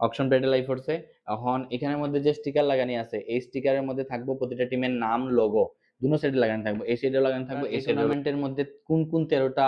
Option পেডে live করছে এখন এখানের মধ্যে যে স্টিকার লাগানি আছে এই স্টিকারের মধ্যে থাকব প্রতিটা টিমের নাম লোগো দুটো সাইডে লাগানো থাকব। এই সাইডে লাগানো থাকব। এই টুর্নামেন্টের মধ্যে কোন কোন তেরোটা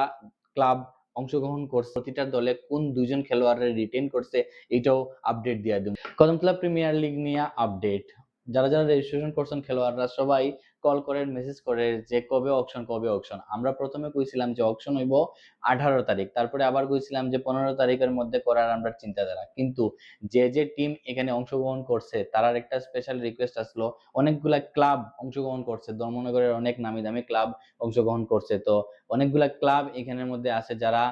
ক্লাব অংশগ্রহণ করছে প্রতিটা দলে কোন দুজন খেলোয়াড়ের রিটেন করছে এটাও আপডেট দিয়ে দেব। কদমতলা প্রিমিয়ার লিগ নিয়ে আপডেট যারা যারা রেজিস্ট্রেশন করছেন খেলোয়াড়রা সবাই কল করে মেসেজ করে যে কবে অকশন কবে অকশন আমরা প্রথমে কইছিলাম যে অকশন হইব আঠারো তারিখ। তারপরে আবার কইছিলাম যে পনেরো তারিখের মধ্যে করার আমরা চিন্তাধারা। কিন্তু যে যে টিম এখানে অংশগ্রহণ করছে তার একটা স্পেশাল রিকোয়েস্ট আসলো। অনেকগুলা ক্লাব অংশগ্রহণ করছে। ধর্মনগরের অনেক নামি দামি ক্লাব অংশগ্রহণ করছে। তো অনেকগুলা ক্লাব এখানের মধ্যে আছে যারা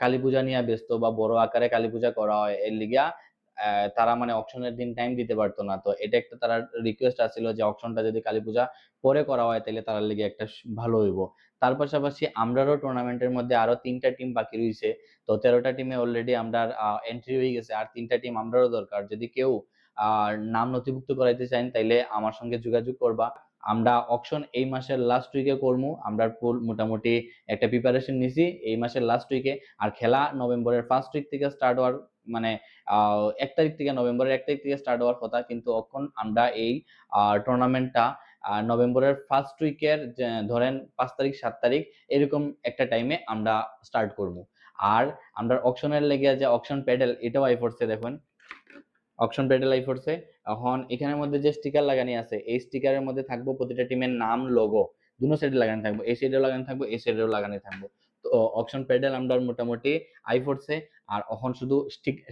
কালী পূজা নিয়ে ব্যস্ত বা বড় আকারে কালী পূজা করা হয়। এর লিগা তারা মানে অকশনের দিন টাইম দিতে পারতো না। তো এটা একটা তারা রিকোয়েস্ট আছিল যে অকশনটা যদি কালী পূজা পরে করা হয় তাহলে তার লিগে একটা ভালো হইব। তার পাশাপাশি আমরারও টুর্নামেন্টের মধ্যে আরও তিনটা টিম বাকি রয়েছে তো তেরোটা টিমে অলরেডি আমরা এন্ট্রি হয়ে গেছে। আর তিনটা টিম আমরারও দরকার। যদি কেউ আহ, নাম নথিভুক্ত করাইতে চান তাইলে আমার সঙ্গে যোগাযোগ করবা। আমরা অকশন এই মাসের লাস্ট উইকে করব আমরা ফুল মোটামুটি একটা প্রিপারেশন নিছি এই মাসের লাস্ট উইকে আর খেলা নভেম্বরের ফার্স্ট উইক থেকে স্টার্ট হওয়ার মানে এক তারিখ থেকে নভেম্বরের এক তারিখ থেকে স্টার্ট হওয়ার কথা। কিন্তু এখন আমরা এই টুর্নামেন্টটা নভেম্বরের ফার্স্ট উইকের ধরেন পাঁচ তারিখ, সাত তারিখ, এরকম একটা টাইমে আমরা স্টার্ট করব। আর আমরা অকশনের লেগে যে অকশন প্যাডেল এটাও আই পড়ছে দেখুন। অপশন প্যাডেল আই পড়ছে এখন এখানের মধ্যে যে স্টিকার লাগানি আছে, এই স্টিকারের মধ্যে থাকব প্রতিটা টিমের নাম লোগো দুটো সাইডে লাগানো থাকব। এই সাইডেও লাগানো থাকব, এই সাইডেও লাগানো থাকব। তো অপশন প্যাডেল আমরা মোটামুটি আই পড়ছে আর এখন শুধু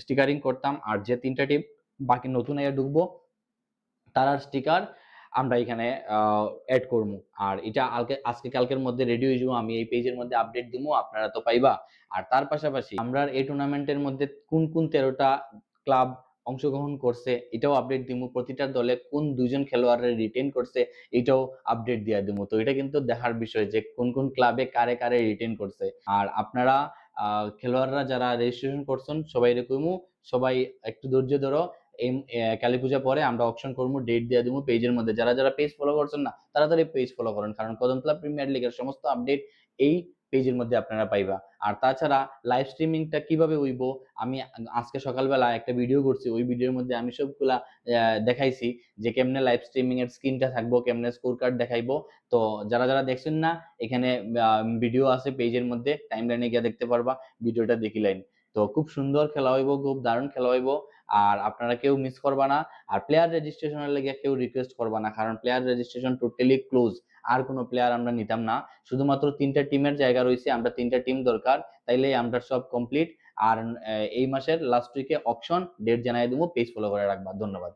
স্টিকারিং করতাম, আর যে তিনটা টিম বাকি নতুন আইয়া ঢুকবো তারার স্টিকার আমরা এখানে অ্যাড করব। আর এটা আজকে কালকের মধ্যে রেডি হয়ে যাব, আমি এই পেজের মধ্যে আপডেট দিব, আপনারা তো পাইবা। আর তার পাশাপাশি আমরা এই টুর্নামেন্টের মধ্যে কোন কোন তেরোটা ক্লাব অংশগ্রহণ করছে, এটাও আপডেট দিব প্রতিটা দলে কোন দুজন খেলোয়াড়ের রিটেন করছে, এটাও আপডেট দিয়ে দিব তো এটা কিন্তু দেখার বিষয় যে কোন কোন ক্লাবে কারে কারে রিটেন করছে। আর আপনারা খেলোয়াড়রা যারা রেজিস্ট্রেশন করছেন, সবাই এরকমও সবাই একটু ধৈর্য ধরো। এই কালী পূজা পরে আমরা অপশন করব ডেট দিয়ে দিব পেজের মধ্যে। যারা যারা পেজ ফলো করছেন না, তাড়াতাড়ি পেজ ফলো করেন। কারণ কদমতলা প্রিমিয়ার লিগের সমস্ত আপডেট এই পেজের মধ্যে আপনারা পাইবা। আর তাছাড়া লাইভ স্ট্রিমিংটা কীভাবে হইব আমি আজকে সকালবেলা একটা ভিডিও করছি, ওই ভিডিওর মধ্যে আমি সবগুলা দেখাইছি যে কেমনে লাইভ স্ট্রিমিং এর স্ক্রিনটা থাকব, কেমনে স্কোর কার্ড দেখাইবো। তো যারা যারা দেখছেন না, এখানে ভিডিও আছে পেজের মধ্যে টাইম লাইনে গিয়ে দেখতে পারবা ভিডিওটা দেখিলেন তো খুব সুন্দর খেলা হইব, খুব দারুণ খেলা হইব। আর আপনারা কেউ মিস করবা না। আর প্লেয়ার রেজিস্ট্রেশনের লেগে কেউ রিকোয়েস্ট করবা না, কারণ প্লেয়ার রেজিস্ট্রেশন টোটালি ক্লোজ আর কোনো প্লেয়ার আমরা নিতাম না। শুধুমাত্র তিনটা টিমের জায়গা রয়েছে, আমরা তিনটা টিম দরকার, তাইলে আমরা সব কমপ্লিট আর এই মাসের লাস্ট উইকে অপশন ডেট জানাই দেবো পেজ ফলো করে রাখবা। ধন্যবাদ।